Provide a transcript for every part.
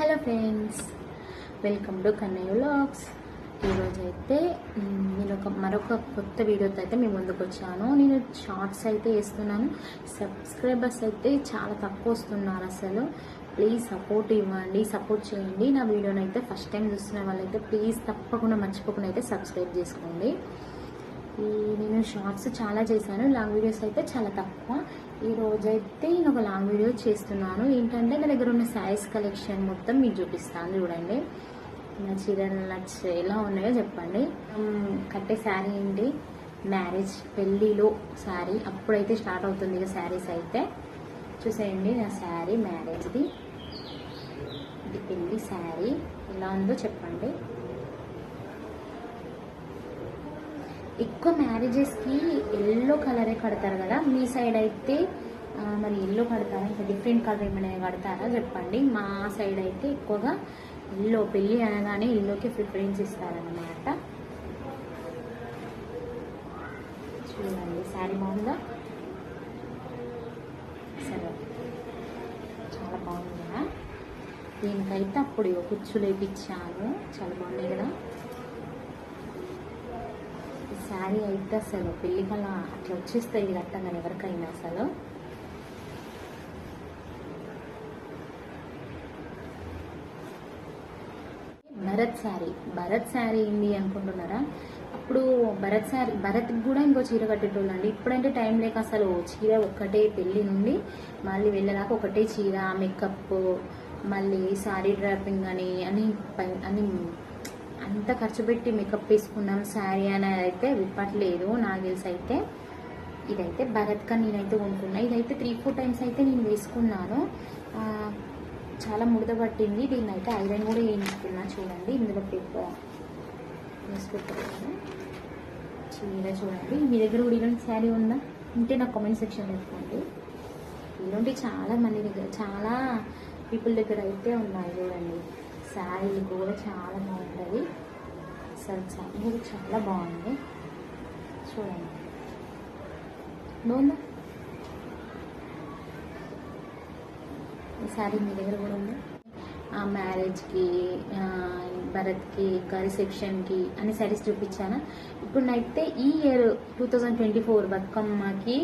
Hello friends welcome to Kannayya vlogs. ఈరోజు అయితే నేను ఒక మరొక కొత్త వీడియోతో అయితే మీ ముందుకు వచ్చాను నేను షార్ట్స్ అయితే వేస్తున్నాను. సబ్స్క్రైబర్స్ అయితే చాలా తక్కువ వస్తున్నారు అసలు. ప్లీజ్ సపోర్ట్ ఇవ్వండి సపోర్ట్ చేయండి. నా వీడియోని అయితే ఫస్ట్ టైం చూస్తున్న వాళ్ళైతే ప్లీజ్ తప్పకుండా మర్చిపోకుండా అయితే సబ్స్క్రైబ్ చేసుకోండి. ఈ నేను షార్ట్స్ చాలా చేశాను లాంగ్ వీడియోస్ అయితే చాలా తక్కువ. ఈ రోజైతే నేను ఒక లాంగ్ వీడియో చేస్తున్నాను. ఏంటంటే నా దగ్గర ఉన్న శారీస్ కలెక్షన్ మొత్తం మీకు చూపిస్తాను చూడండి. నా చీరలు నచ్చ ఎలా ఉన్నాయో చెప్పండి. కట్టే శారీ ఏంటి? మ్యారేజ్ పెళ్ళిలో శారీ. అప్పుడైతే స్టార్ట్ అవుతుంది ఇక శారీస్ అయితే. చూసేయండి నా శారీ మ్యారేజ్ది. ఇది పెళ్ళి శారీ. ఎలా ఉందో చెప్పండి. ఎక్కువ మ్యారేజెస్కి ఎల్లో కలరే కడతారు కదా మీ సైడ్ అయితే మరి ఎల్లో కడతారా? ఇంకా డిఫరెంట్ కలర్ ఏమైనా కడతారా చెప్పండి. మా సైడ్ అయితే ఎక్కువగా ఎల్లో పెళ్ళి అనగానే ఎల్లోకి ప్రిఫరెన్స్ ఇస్తారన్నమాట. చూడండి శారీ బాగుందా? సరే చాలా బాగుందా? దీనికైతే అప్పుడు ఇగో కుచ్చులు వేయించాను చాలా బాగున్నాయి కదా. శారీ అయితే అసలు పెళ్ళి అట్లా వచ్చేస్తాయి ఇది కట్టంగానే ఎవరికైనా అసలు? భరత్ శారీ. భరత్ శారీ ఏంటి అనుకుంటున్నారా? అప్పుడు భరత్ శారీ భరత్కి కూడా ఇంకో చీర కట్టేటోళ్ళు అండి ఇప్పుడంటే టైం లేక అసలు చీర ఒక్కటే పెళ్ళి నుండి మళ్ళీ వెళ్ళదాకా ఒకటే చీర మేకప్ మళ్ళీ శారీ డ్రాపింగ్ అని అని పై- అని అంత ఖర్చు పెట్టి మేకప్ వేసుకున్నాం శారీ అని అయితే విప్పట్లేదు నాకు తెలిసి అయితే. ఇదైతే భరత్ నేనైతే కొనుక్కున్నా. ఇదైతే త్రీ ఫోర్ టైమ్స్ అయితే నేను వేసుకున్నాను. చాలా ముడత పట్టింది. దీన్ని అయితే ఐరన్ కూడా వేయించుకున్నా చూడండి. ఇందులో పేపర్ న్యూస్ పేపర్ చీర చూడండి. మీ దగ్గర కూడా ఇలాంటి శారీ ఉందా? ఉంటే నాకు కామెంట్ సెక్షన్ పెట్టుకోండి ఇలాంటి చాలా మంది దగ్గర చాలా పీపుల్ దగ్గర అయితే ఉన్నాయి చూడండి. శారీలు కూడా చాలా బాగుంటుంది అసలు చాలా కూడా చాలా బాగుంది. చూడండి. బాగుందా ఈ శారీ మీ దగ్గర కూడా ఉంది? ఆ మ్యారేజ్కి భరత్కి ఇంకా రిసెప్షన్కి అన్ని శారీస్ చూపించాను? ఇప్పుడు నైతే ఈ year two thousand twenty four బతుకమ్మకి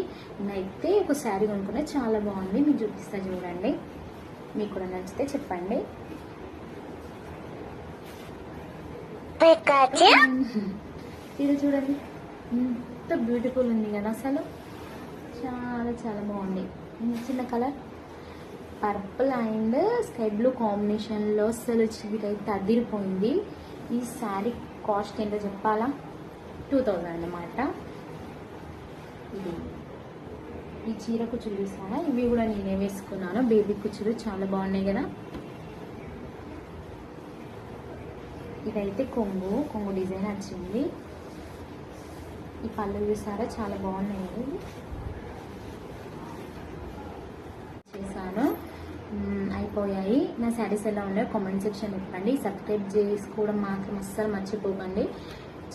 నైతే ఒక శారీ కొనుక్కున్నా చాలా బాగుంది. మీకు చూపిస్తా చూడండి. మీకు కూడా నచ్చితే చెప్పండి. ఇది చూడండి. ఎంత బ్యూటిఫుల్ ఉంది కదా అసలు. చాలా చాలా బాగుంది. చిన్న colour. Purple and sky blue కాంబినేషన్లో అసలు చీరైతే అదిరిపోయింది. ఈ శారీ కాస్ట్ ఏంటో చెప్పాలా? టూ థౌజండ్ అన్నమాట. ఇది. ఈ చీర కుచ్చులు చూసారా? ఇవి కూడా నేనే వేసుకున్నాను. బేబీ కుచ్చులు చాలా బాగున్నాయి కదా. ఇదైతే కొంగు కొంగు డిజైన్ వచ్చింది. ఈ పళ్ళు చూసారా? చాలా బాగున్నాయి. చేశాను. అయిపోయాయి. నా శారీస్ ఎలా ఉన్నాయో కామెంట్ సెక్షన్ ఇవ్వండి సబ్స్క్రైబ్ చేసుకోవడం మాత్రం అస్సలు మర్చిపోకండి.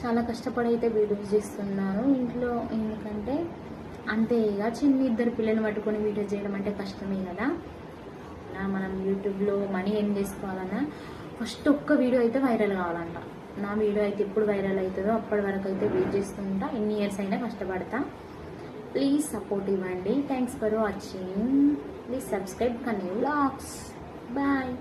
చాలా కష్టపడి అయితే వీడియోస్ చేస్తున్నాను. ఇంట్లో ఎందుకంటే అంతే ఇక. చిన్న ఇద్దరు పిల్లలు పట్టుకొని వీడియో చేయడం అంటే కష్టమే కదా. మనం యూట్యూబ్లో మనీ ఏం చేసుకోవాలన్నా ఫస్ట్ ఒక్క వీడియో అయితే వైరల్ కావాలంట. నా వీడియో అయితే ఎప్పుడు వైరల్ అవుతుందో అప్పటి వరకు అయితే వెయిట్ చేస్తుంటా. ఎన్ని ఇయర్స్ అయినా కష్టపడతా. ప్లీజ్ సపోర్ట్ ఇవ్వండి. Thanks for watching please subscribe Kanni vlogs bye